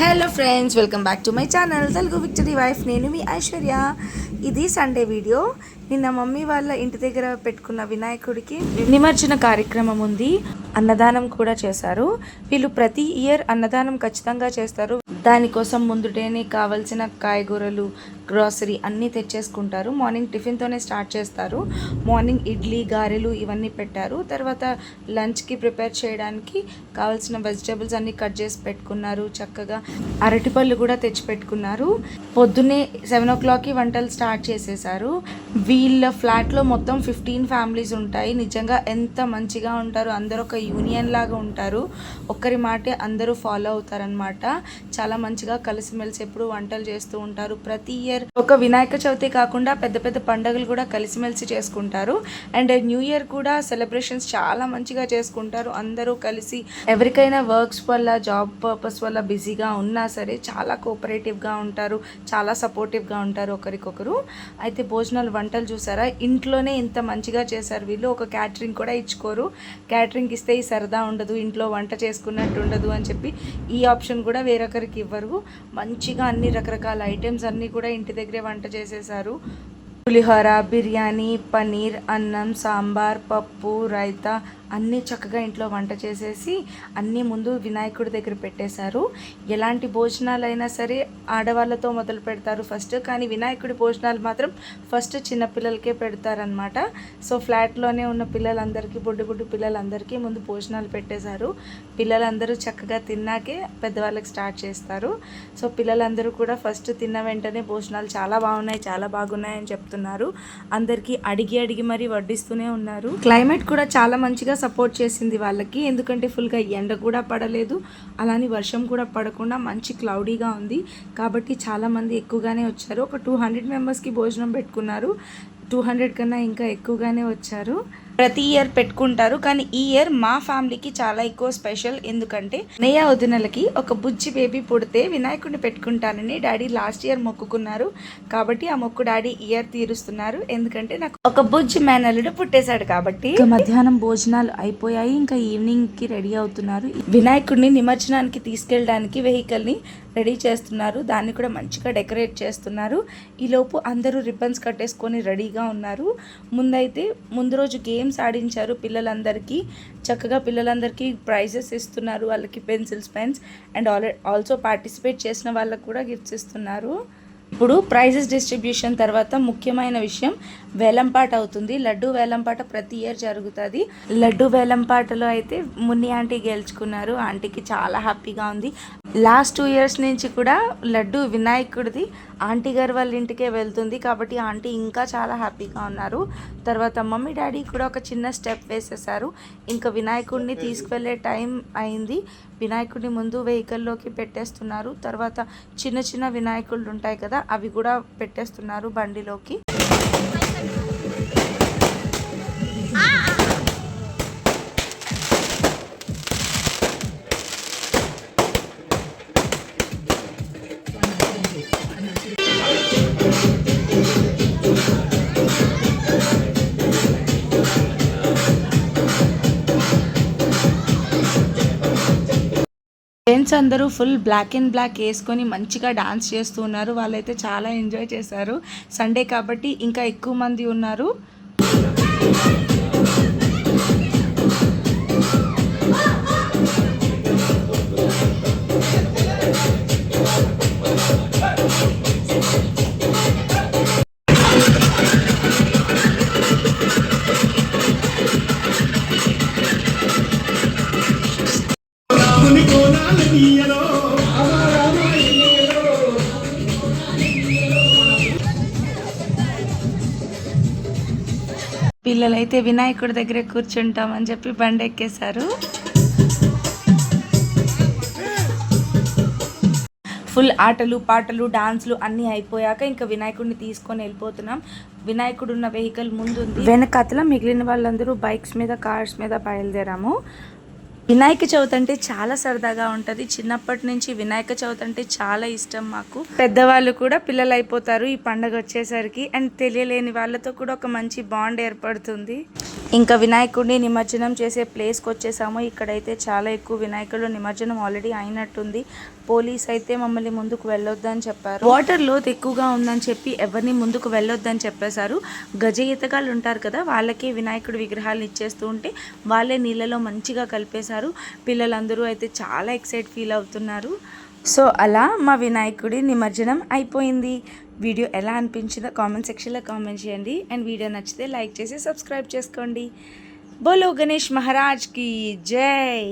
Hello friends welcome back to my channel. Telugu victory wife నేను మీ ఐశ్వర్య. ఇది Sunday video. నిన్న మమ్మీ వాళ్ళ ఇంటి దగ్గర పెట్టుకున్న వినాయకుడికి నిమజ్జన కార్యక్రమం ఉంది. అన్నదానం కూడా చేశారు. వీళ్ళు ప్రతి ఇయర్ అన్నదానం ఖచ్చితంగా చేస్తారు. దానికోసం ముందుటేనే కావలసిన కాయగూరలు గ్రాసరీ అన్నీ తెచ్చేసుకుంటారు. మార్నింగ్ టిఫిన్తోనే స్టార్ట్ చేస్తారు. మార్నింగ్ ఇడ్లీ గారెలు ఇవన్నీ పెట్టారు. తర్వాత లంచ్కి ప్రిపేర్ చేయడానికి కావాల్సిన వెజిటేబుల్స్ అన్నీ కట్ చేసి పెట్టుకున్నారు. చక్కగా అరటిపళ్ళు కూడా తెచ్చి పెట్టుకున్నారు. పొద్దున్నే సెవెన్ ఓ క్లాక్కి వంటలు స్టార్ట్ చేసేసారు. వీళ్ళ ఫ్లాట్లో మొత్తం ఫిఫ్టీన్ ఫ్యామిలీస్ ఉంటాయి. నిజంగా ఎంత మంచిగా ఉంటారు అందరూ ఒక యూనియన్ లాగా ఉంటారు. ఒక్కరి మాటే అందరూ ఫాలో అవుతారనమాట చాలా మంచిగా కలిసిమెలిసి ఎప్పుడు వంటలు చేస్తూ ఉంటారు. ప్రతి ఇయర్ ఒక వినాయక చవితి కాకుండా పెద్ద పెద్ద పండుగలు కూడా కలిసిమెలిసి చేసుకుంటారు. అండ్ న్యూ ఇయర్ కూడా సెలబ్రేషన్స్ చాలా మంచిగా చేసుకుంటారు. అందరూ కలిసి ఎవరికైనా వర్క్స్ వల్ల జాబ్ పర్పస్ వల్ల బిజీగా ఉన్నా సరే చాలా కోఆపరేటివ్గా ఉంటారు. చాలా సపోర్టివ్గా ఉంటారు ఒకరికొకరు. అయితే భోజనాలు వంటలు చూసారా? ఇంట్లోనే ఇంత మంచిగా చేశారు వీళ్ళు. ఒక క్యాటరింగ్ కూడా ఇచ్చుకోరు. క్యాటరింగ్ ఇస్తే ఈ సరదా ఉండదు. ఇంట్లో వంట చేసుకున్నట్టు ఉండదు అని చెప్పి ఈ ఆప్షన్ కూడా వేరొకరికి ఇవ్వరు. మంచిగా అన్ని రకరకాల ఐటమ్స్ అన్నీ కూడా ఇంటి దగ్గరే వంట చేసేసారు పులిహోర బిర్యానీ పన్నీర్ అన్నం సాంబార్ పప్పు రైతా అన్నీ చక్కగా ఇంట్లో వంట చేసేసి అన్నీ ముందు వినాయకుడి దగ్గర పెట్టేశారు. ఎలాంటి భోజనాలైనా సరే ఆడవాళ్ళతో మొదలు పెడతారు ఫస్ట్ కానీ వినాయకుడి భోజనాలు మాత్రం ఫస్ట్ చిన్నపిల్లలకే పెడతారనమాట సో ఫ్లాట్లోనే ఉన్న పిల్లలందరికీ బొడ్డు బుడ్డు పిల్లలందరికీ ముందు భోజనాలు పెట్టేశారు. పిల్లలందరూ చక్కగా తిన్నాకే పెద్దవాళ్ళకి స్టార్ట్ చేస్తారు. సో పిల్లలందరూ కూడా ఫస్ట్ తిన్న వెంటనే భోజనాలు చాలా బాగున్నాయి చాలా బాగున్నాయి అని చెప్తున్నారు. అందరికీ అడిగి అడిగి మరీ వడ్డిస్తూనే ఉన్నారు. క్లైమేట్ కూడా చాలా మంచిగా సపోర్ట్ చేసింది వాళ్ళకి. ఎందుకంటే ఫుల్గా ఎండ కూడా పడలేదు. అలానే వర్షం కూడా పడకుండా మంచి క్లౌడీగా ఉంది. కాబట్టి చాలామంది ఎక్కువగానే వచ్చారు. ఒక టూ హండ్రెడ్ మెంబర్స్కి భోజనం పెట్టుకున్నారు. టూ హండ్రెడ్ కన్నా ఇంకా ఎక్కువగానే వచ్చారు. ప్రతి ఇయర్ పెట్టుకుంటారు. కానీ ఈ ఇయర్ మా ఫ్యామిలీకి చాలా ఎక్కువ స్పెషల్ ఎందుకంటే నెయ్య వదినలకి ఒక బుజ్జి బేబీ పుడితే వినాయకుడిని పెట్టుకుంటానని డాడీ లాస్ట్ ఇయర్ మొక్కుకున్నారు. కాబట్టి ఆ మొక్కు డాడీ ఇయర్ తీరుస్తున్నారు. ఎందుకంటే నాకు ఒక బుజ్జి మేనల్లుడు పుట్టేశాడు కాబట్టి మధ్యాహ్నం భోజనాలు అయిపోయాయి. ఇంకా ఈవినింగ్కి రెడీ అవుతున్నారు. వినాయకుడిని నిమజ్జనానికి తీసుకెళ్ళడానికి వెహికల్ని రెడీ చేస్తున్నారు. దాన్ని కూడా మంచిగా డెకరేట్ చేస్తున్నారు. ఈలోపు అందరూ రిబ్బన్స్ కట్టేసుకొని రెడీగా ఉన్నారు. ముందైతే ముందు రోజు గేమ్స్ ఆడించారు పిల్లలందరికీ. చక్కగా పిల్లలందరికీ ప్రైజెస్ ఇస్తున్నారు. వాళ్ళకి pencils pens and all also participate చేసిన వాళ్ళకి కూడా గిఫ్ట్స్ ఇస్తున్నారు. ఇప్పుడు ప్రైజెస్ డిస్ట్రిబ్యూషన్ తర్వాత ముఖ్యమైన విషయం వేలంపాట అవుతుంది. లడ్డు వేలంపాట ప్రతి ఇయర్ జరుగుతుంది. లడ్డు వేలంపాటలో అయితే మున్ని ఆంటీ గెలుచుకున్నారు. ఆంటీకి చాలా హ్యాపీగా ఉంది. లాస్ట్ టూ ఇయర్స్ నుంచి కూడా లడ్డు వినాయకుడిది. ఆంటీ గారు వాళ్ళ ఇంటికే వెళ్తుంది కాబట్టి ఆంటీ ఇంకా చాలా హ్యాపీగా ఉన్నారు. తర్వాత మమ్మీ డాడీ కూడా ఒక చిన్న స్టెప్ వేసేసారు. ఇంకా వినాయకుడిని తీసుకువెళ్ళే టైం అయింది. వినాయకుడిని ముందు వెహికల్లోకి పెట్టేస్తున్నారు. తర్వాత చిన్న చిన్న వినాయకుళ్ళు ఉంటాయి కదా అవి కూడా పెట్టేస్తున్నారు బండిలోకి. ఫ్రెండ్స్ అందరూ ఫుల్ బ్లాక్ అండ్ బ్లాక్ వేసుకొని మంచిగా డాన్స్ చేస్తూ ఉన్నారు. వాళ్ళైతే చాలా ఎంజాయ్ చేశారు. సండే కాబట్టి ఇంకా ఎక్కువ మంది ఉన్నారు. పిల్లలైతే వినాయకుడి దగ్గరే కూర్చుంటామని చెప్పి బండి ఎక్కేశారు ఫుల్ ఆటలు పాటలు డాన్స్లు అన్నీ అయిపోయాక ఇంకా వినాయకుడిని తీసుకొని వెళ్ళిపోతున్నాం. వినాయకుడు ఉన్న వెహికల్ ముందు వెనకాతల మిగిలిన వాళ్ళందరూ బైక్స్ మీద కార్స్ మీద బయలుదేరాము. వినాయక చవితి అంటే చాలా సరదాగా ఉంటుంది. చిన్నప్పటి నుంచి వినాయక చవితి అంటే చాలా ఇష్టం మాకు. పెద్దవాళ్ళు కూడా పిల్లలు అయిపోతారు ఈ పండగ వచ్చేసరికి. అండ్ తెలియలేని వాళ్ళతో కూడా ఒక మంచి బాండ్ ఏర్పడుతుంది. ఇంకా వినాయకుడిని నిమజ్జనం చేసే ప్లేస్కి వచ్చేసాము. ఇక్కడైతే చాలా ఎక్కువ వినాయకుడు నిమజ్జనం ఆల్రెడీ అయినట్టుంది. పోలీస్ అయితే మమ్మల్ని ముందుకు వెళ్ళొద్దని చెప్పారు. వాటర్ లోత్ ఎక్కువగా ఉందని చెప్పి ఎవరిని ముందుకు వెళ్ళొద్దని చెప్పేశారు. గజ ఈతగాళ్ళు ఉంటారు కదా వాళ్ళకే వినాయకుడి విగ్రహాలు ఇచ్చేస్తూ ఉంటే వాళ్ళే నీళ్ళలో మంచిగా కలిపేశారు. పిల్లలందరూ అయితే చాలా ఎక్సైట్ ఫీల్ అవుతున్నారు. సో అలా మా వినాయకుడి నిమజ్జనం అయిపోయింది. వీడియో ఎలా అనిపించిందో కామెంట్ సెక్షన్లో కామెంట్ చేయండి. అండ్ వీడియో నచ్చితే లైక్ చేసి సబ్స్క్రైబ్ చేసుకోండి. బోలో గణేష్ మహారాజ్కి జై.